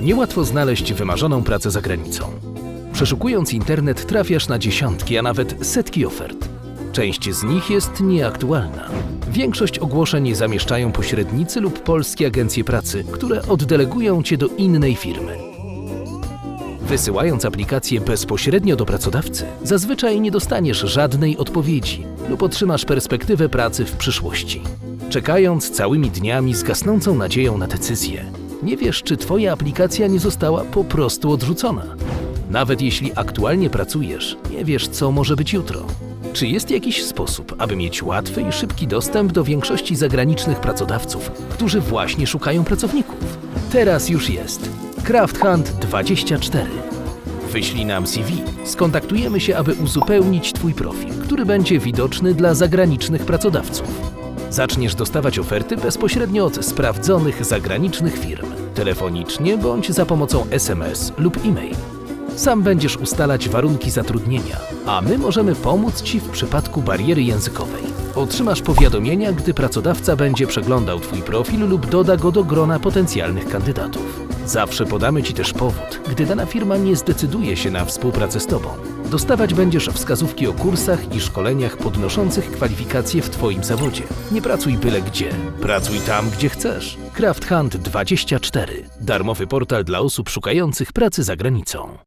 Niełatwo znaleźć wymarzoną pracę za granicą. Przeszukując internet trafiasz na dziesiątki, a nawet setki ofert. Część z nich jest nieaktualna. Większość ogłoszeń zamieszczają pośrednicy lub polskie agencje pracy, które oddelegują cię do innej firmy. Wysyłając aplikację bezpośrednio do pracodawcy, zazwyczaj nie dostaniesz żadnej odpowiedzi lub otrzymasz perspektywę pracy w przyszłości. Czekając całymi dniami z gasnącą nadzieją na decyzję, nie wiesz, czy Twoja aplikacja nie została po prostu odrzucona. Nawet jeśli aktualnie pracujesz, nie wiesz, co może być jutro. Czy jest jakiś sposób, aby mieć łatwy i szybki dostęp do większości zagranicznych pracodawców, którzy właśnie szukają pracowników? Teraz już jest. Kraft Hunt 24. Wyślij nam CV. Skontaktujemy się, aby uzupełnić Twój profil, który będzie widoczny dla zagranicznych pracodawców. Zaczniesz dostawać oferty bezpośrednio od sprawdzonych zagranicznych firm, telefonicznie bądź za pomocą SMS lub e-mail. Sam będziesz ustalać warunki zatrudnienia, a my możemy pomóc Ci w przypadku bariery językowej. Otrzymasz powiadomienia, gdy pracodawca będzie przeglądał Twój profil lub doda go do grona potencjalnych kandydatów. Zawsze podamy Ci też powód, gdy dana firma nie zdecyduje się na współpracę z Tobą. Dostawać będziesz wskazówki o kursach i szkoleniach podnoszących kwalifikacje w Twoim zawodzie. Nie pracuj byle gdzie, pracuj tam, gdzie chcesz. Kraft Hunt 24. Darmowy portal dla osób szukających pracy za granicą.